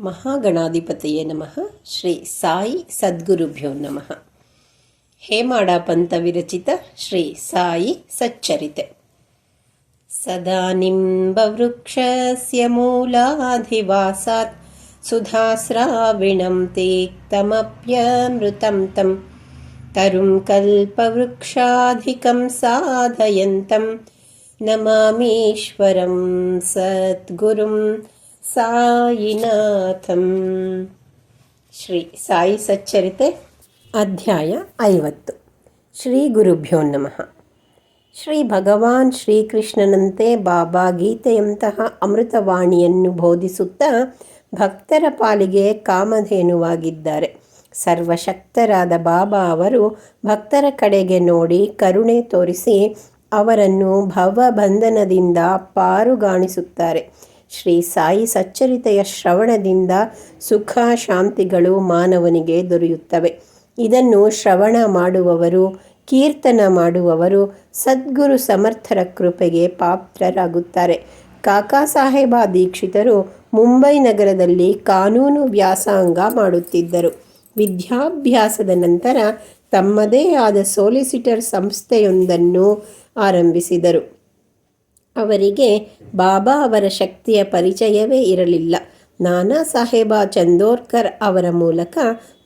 महागणाधिपतये नमः. श्री साई सद्गुरुभ्यो नमः. हेमाडापन्तविरचित श्री साई सच्चरिते. सदा निलाधिवासात् सुधास्राविणम् ते तमप्यमृतम् तम् तरुम् कल्पवृक्षाधिकम् साधयन्तं नमामेश्वरं सद्गुरुम् ಸಾಯಿನಾಥಂ. ಶ್ರೀ ಸಾಯಿ ಸಚ್ಚರಿತೆ, ಅಧ್ಯಾಯ ಐವತ್ತು. ಶ್ರೀ ಗುರುಭ್ಯೋ ನಮಃ. ಶ್ರೀ ಭಗವಾನ್ ಶ್ರೀಕೃಷ್ಣನಂತೆ ಬಾಬಾ ಗೀತೆಯಂತಹ ಅಮೃತವಾಣಿಯನ್ನು ಬೋಧಿಸುತ್ತಾ ಭಕ್ತರ ಪಾಲಿಗೆ ಕಾಮಧೇನುವಾಗಿದ್ದಾರೆ. ಸರ್ವಶಕ್ತರಾದ ಬಾಬಾ ಅವರು ಭಕ್ತರ ಕಡೆಗೆ ನೋಡಿ ಕರುಣೆ ತೋರಿಸಿ ಅವರನ್ನು ಭವಬಂಧನದಿಂದ ಪಾರುಗಾಣಿಸುತ್ತಾರೆ. ಶ್ರೀ ಸಾಯಿ ಸಚ್ಚರಿತೆಯ ಶ್ರವಣದಿಂದ ಸುಖ ಶಾಂತಿಗಳು ಮಾನವನಿಗೆ ದೊರೆಯುತ್ತವೆ. ಇದನ್ನು ಶ್ರವಣ ಮಾಡುವವರು, ಕೀರ್ತನ ಮಾಡುವವರು, ಸದ್ಗುರು ಸಮರ್ಥರ ಕೃಪೆಗೆ ಪಾತ್ರರಾಗುತ್ತಾರೆ. ಕಾಕಾ ಸಾಹೇಬ ದೀಕ್ಷಿತರು ಮುಂಬೈ ನಗರದಲ್ಲಿ ಕಾನೂನು ವ್ಯಾಸಾಂಗ ಮಾಡುತ್ತಿದ್ದರು. ವಿದ್ಯಾಭ್ಯಾಸದ ನಂತರ ತಮ್ಮದೇ ಆದ ಸೋಲಿಸಿಟರ್ ಸಂಸ್ಥೆಯೊಂದನ್ನು ಆರಂಭಿಸಿದರು. ಅವರಿಗೆ ಬಾಬಾ ಅವರ ಶಕ್ತಿಯ ಪರಿಚಯವೇ ಇರಲಿಲ್ಲ. ನಾನಾ ಸಾಹೇಬ ಚಂದೋರ್ಕರ್ ಅವರ ಮೂಲಕ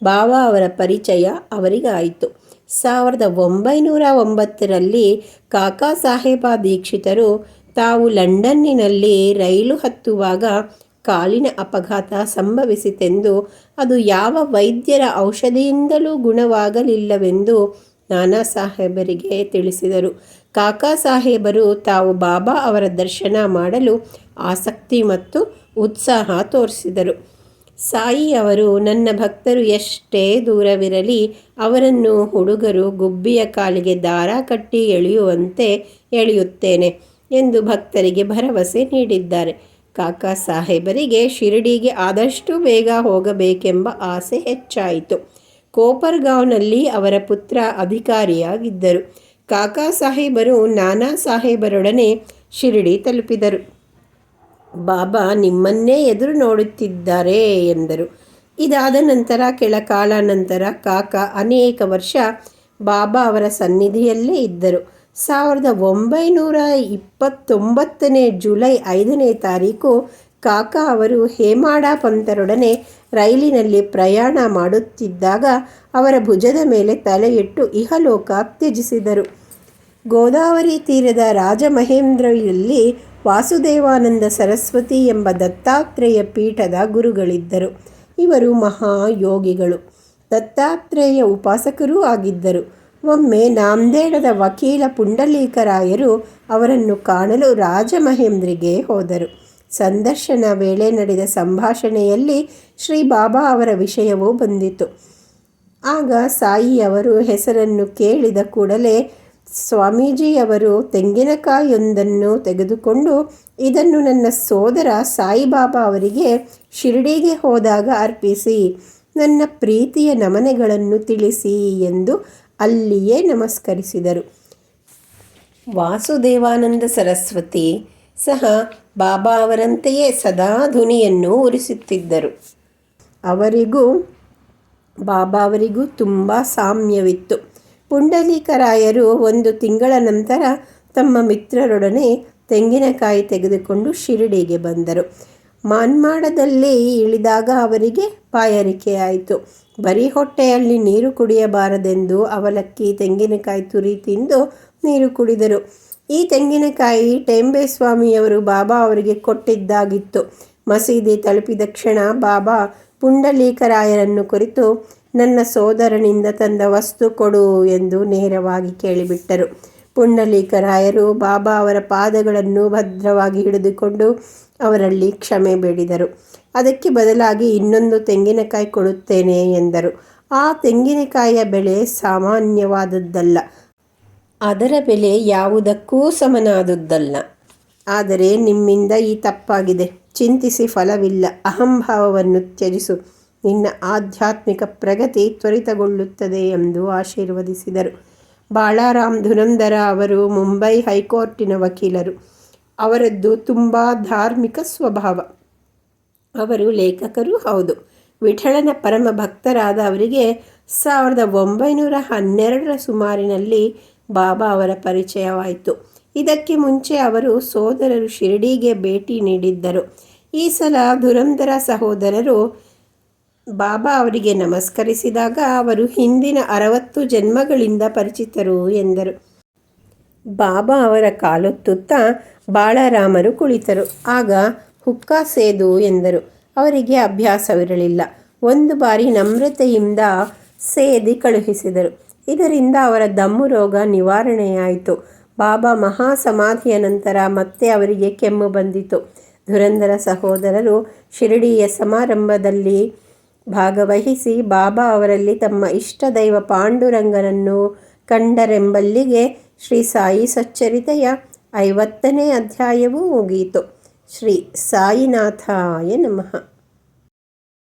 ಬಾಬಾ ಅವರ ಪರಿಚಯ ಅವರಿಗಾಯಿತು. ಸಾವಿರದ ಒಂಬೈನೂರ ಒಂಬತ್ತರಲ್ಲಿ ಕಾಕಾ ಸಾಹೇಬ ದೀಕ್ಷಿತರು ತಾವು ಲಂಡನ್ನಿನಲ್ಲಿ ರೈಲು ಹತ್ತುವಾಗ ಕಾಲಿನ ಅಪಘಾತ ಸಂಭವಿಸಿತೆಂದು ಅದು ಯಾವ ವೈದ್ಯರ ಔಷಧಿಯಿಂದಲೂ ಗುಣವಾಗಲಿಲ್ಲವೆಂದು ನಾನಾ ಸಾಹೇಬರಿಗೆ ತಿಳಿಸಿದರು. ಕಾಕಾ ಸಾಹೇಬರು ತಾವು ಬಾಬಾ ಅವರ ದರ್ಶನ ಮಾಡಲು ಆಸಕ್ತಿ ಮತ್ತು ಉತ್ಸಾಹ ತೋರಿಸಿದರು. ಸಾಯಿ ಅವರು, ನನ್ನ ಭಕ್ತರು ಎಷ್ಟೇ ದೂರವಿರಲಿ, ಅವರನ್ನು ಹುಡುಗರು ಗುಬ್ಬಿಯ ಕಾಲಿಗೆ ದಾರ ಕಟ್ಟಿ ಎಳೆಯುವಂತೆ ಎಳೆಯುತ್ತೇನೆ ಎಂದು ಭಕ್ತರಿಗೆ ಭರವಸೆ ನೀಡಿದ್ದಾರೆ. ಕಾಕಾ ಸಾಹೇಬರಿಗೆ ಶಿರಡಿಗೆ ಆದಷ್ಟು ಬೇಗ ಹೋಗಬೇಕೆಂಬ ಆಸೆ ಹೆಚ್ಚಾಯಿತು. ಕೋಪರ್ಗಾಂವ್ನಲ್ಲಿ ಅವರ ಪುತ್ರ ಅಧಿಕಾರಿಯಾಗಿದ್ದರು. ಕಾಕಾ ಸಾಹೇಬರು ನಾನಾ ಸಾಹೇಬರೊಡನೆ ಶಿರಡಿ ತಲುಪಿದರು. ಬಾಬಾ, ನಿಮ್ಮನ್ನೇ ಎದುರು ನೋಡುತ್ತಿದ್ದಾರೆ ಎಂದರು. ಇದಾದ ನಂತರ ಕೆಲ ಕಾಲ ನಂತರ ಕಾಕಾ ಅನೇಕ ವರ್ಷ ಬಾಬಾ ಅವರ ಸನ್ನಿಧಿಯಲ್ಲೇ ಇದ್ದರು. ಸಾವಿರದ ಒಂಬೈನೂರ ಇಪ್ಪತ್ತೊಂಬತ್ತನೇ ಜುಲೈ ಐದನೇ ತಾರೀಕು ಕಾಕಾ ಅವರು ಹೇಮಾಡ ಪಂತರೊಡನೆ ರೈಲಿನಲ್ಲಿ ಪ್ರಯಾಣ ಮಾಡುತ್ತಿದ್ದಾಗ ಅವರ ಭುಜದ ಮೇಲೆ ತಲೆಯಿಟ್ಟು ಇಹಲೋಕ ತ್ಯಜಿಸಿದರು. ಗೋದಾವರಿ ತೀರದ ರಾಜಮಹೇಂದ್ರಯಲ್ಲಿ ವಾಸುದೇವಾನಂದ ಸರಸ್ವತಿ ಎಂಬ ದತ್ತಾತ್ರೇಯ ಪೀಠದ ಗುರುಗಳಿದ್ದರು. ಇವರು ಮಹಾಯೋಗಿಗಳು. ದತ್ತಾತ್ರೇಯ ಉಪಾಸಕರೂ ಆಗಿದ್ದರು. ಒಮ್ಮೆ ನಾಂದೇಡದ ವಕೀಲ ಪುಂಡಲೀಕರಾಯರು ಅವರನ್ನು ಕಾಣಲು ರಾಜಮಹೇಂದ್ರಿಗೆ ಹೋದರು. ಸಂದರ್ಶನ ವೇಳೆ ನಡೆದ ಸಂಭಾಷಣೆಯಲ್ಲಿ ಶ್ರೀ ಬಾಬಾ ಅವರ ವಿಷಯವೂ ಬಂದಿತು. ಆಗ ಸಾಯಿಯವರು ಹೆಸರನ್ನು ಕೇಳಿದ ಕೂಡಲೇ ಸ್ವಾಮೀಜಿಯವರು ತೆಂಗಿನಕಾಯೊಂದನ್ನು ತೆಗೆದುಕೊಂಡು ಇದನ್ನು ನನ್ನ ಸೋದರ ಸಾಯಿಬಾಬಾ ಅವರಿಗೆ ಶಿರಡಿಗೆ ಹೋದಾಗ ಅರ್ಪಿಸಿ, ನನ್ನ ಪ್ರೀತಿಯ ನಮನೆಗಳನ್ನು ತಿಳಿಸಿ ಎಂದು ಅಲ್ಲಿಯೇ ನಮಸ್ಕರಿಸಿದರು. ವಾಸುದೇವಾನಂದ ಸರಸ್ವತಿ ಸಹ ಬಾಬಾ ಅವರಂತೆಯೇ ಸದಾ ಧ್ವನಿಯನ್ನು ಉರಿಸುತ್ತಿದ್ದರು. ಅವರಿಗೂ ಬಾಬಾ ಅವರಿಗೂ ತುಂಬ ಸಾಮ್ಯವಿತ್ತು. ಪುಂಡಲೀಕರಾಯರು ಒಂದು ತಿಂಗಳ ನಂತರ ತಮ್ಮ ಮಿತ್ರರೊಡನೆ ತೆಂಗಿನಕಾಯಿ ತೆಗೆದುಕೊಂಡು ಶಿರಡಿಗೆ ಬಂದರು. ಮಾನ್ಮಾಡದಲ್ಲಿ ಇಳಿದಾಗ ಅವರಿಗೆ ಪಾಯರಿಕೆಯಾಯಿತು. ಬರೀ ಹೊಟ್ಟೆಯಲ್ಲಿ ನೀರು ಕುಡಿಯಬಾರದೆಂದು ಅವಲಕ್ಕಿ ತೆಂಗಿನಕಾಯಿ ತುರಿ ತಿಂದು ನೀರು ಕುಡಿದರು. ಈ ತೆಂಗಿನಕಾಯಿ ಟೆಂಬೆ ಸ್ವಾಮಿಯವರು ಬಾಬಾ ಅವರಿಗೆ ಕೊಟ್ಟಿದ್ದಾಗಿತ್ತು. ಮಸೀದಿ ತಲುಪಿದ ಕ್ಷಣ ಬಾಬಾ ಪುಂಡಲೀಕರಾಯರನ್ನು ಕುರಿತು, ನನ್ನ ಸೋದರನಿಂದ ತಂದ ವಸ್ತು ಕೊಡು ಎಂದು ನೇರವಾಗಿ ಕೇಳಿಬಿಟ್ಟರು. ಪುಂಡಲೀಕರಾಯರು ಬಾಬಾ ಅವರ ಪಾದಗಳನ್ನು ಭದ್ರವಾಗಿ ಹಿಡಿದುಕೊಂಡು ಅವರಲ್ಲಿ ಕ್ಷಮೆ ಬೇಡಿದರು. ಅದಕ್ಕೆ ಬದಲಾಗಿ ಇನ್ನೊಂದು ತೆಂಗಿನಕಾಯಿ ಕೊಡುತ್ತೇನೆ ಎಂದರು. ಆ ತೆಂಗಿನಕಾಯಿಯ ಬೆಳೆ ಸಾಮಾನ್ಯವಾದದ್ದಲ್ಲ. ಅದರ ಬೆಲೆ ಯಾವುದಕ್ಕೂ ಸಮನಾದದ್ದಲ್ಲ. ಆದರೆ ನಿಮ್ಮಿಂದ ಈ ತಪ್ಪಾಗಿದೆ. ಚಿಂತಿಸಿ ಫಲವಿಲ್ಲ. ಅಹಂಭಾವವನ್ನು ತ್ಯಜಿಸು. ನಿನ್ನ ಆಧ್ಯಾತ್ಮಿಕ ಪ್ರಗತಿ ತ್ವರಿತಗೊಳ್ಳುತ್ತದೆ ಎಂದು ಆಶೀರ್ವದಿಸಿದರು. ಬಾಳಾರಾಮ್ ಧುನಂದರ ಅವರು ಮುಂಬೈ ಹೈಕೋರ್ಟಿನ ವಕೀಲರು. ಅವರದ್ದು ತುಂಬ ಧಾರ್ಮಿಕ ಸ್ವಭಾವ. ಅವರು ಲೇಖಕರು, ಹೌದು. ವಿಠಳನ ಪರಮ ಭಕ್ತರಾದ ಅವರಿಗೆ ಸಾವಿರದ ಒಂಬೈನೂರ ಹನ್ನೆರಡರ ಸುಮಾರಿನಲ್ಲಿ ಬಾಬಾ ಅವರ ಪರಿಚಯವಾಯಿತು. ಇದಕ್ಕೆ ಮುಂಚೆ ಅವರು ಸೋದರರು ಶಿರಡಿಗೆ ಭೇಟಿ ನೀಡಿದ್ದರು. ಈ ಸಲ ದುರಂಧರ ಸಹೋದರರು ಬಾಬಾ ಅವರಿಗೆ ನಮಸ್ಕರಿಸಿದಾಗ ಅವರು ಹಿಂದಿನ ಅರವತ್ತು ಜನ್ಮಗಳಿಂದ ಪರಿಚಿತರು ಎಂದರು. ಬಾಬಾ ಅವರ ಕಾಲೊತ್ತುತ್ತಾ ಬಾಳರಾಮರು ಕುಳಿತರು. ಆಗ ಹುಕ್ಕಾ ಸೇದು ಎಂದರು. ಅವರಿಗೆ ಅಭ್ಯಾಸವಿರಲಿಲ್ಲ. ಒಂದು ಬಾರಿ ನಮ್ರತೆಯಿಂದ ಸೇದಿ ಕಳುಹಿಸಿದರು. ಇದರಿಂದ ಅವರ ದಮ್ಮು ರೋಗ ನಿವಾರಣೆಯಾಯಿತು. ಬಾಬಾ ಮಹಾ ಸಮಾಧಿಯ ನಂತರ ಮತ್ತೆ ಅವರಿಗೆ ಕೆಮ್ಮು ಬಂದಿತು. ಧುರಂಧರ ಸಹೋದರರು ಶಿರಡಿಯ ಸಮಾರಂಭದಲ್ಲಿ ಭಾಗವಹಿಸಿ ಬಾಬಾ ಅವರಲ್ಲಿ ತಮ್ಮ ಇಷ್ಟ ದೈವ ಪಾಂಡುರಂಗನನ್ನು ಕಂಡರೆಂಬಲ್ಲಿಗೆ ಶ್ರೀ ಸಾಯಿ ಸಚ್ಚರಿತೆಯ ಐವತ್ತನೇ ಅಧ್ಯಾಯವೂ ಮುಗಿಯಿತು. ಶ್ರೀ ಸಾಯಿನಾಥಾಯ ನಮಃ.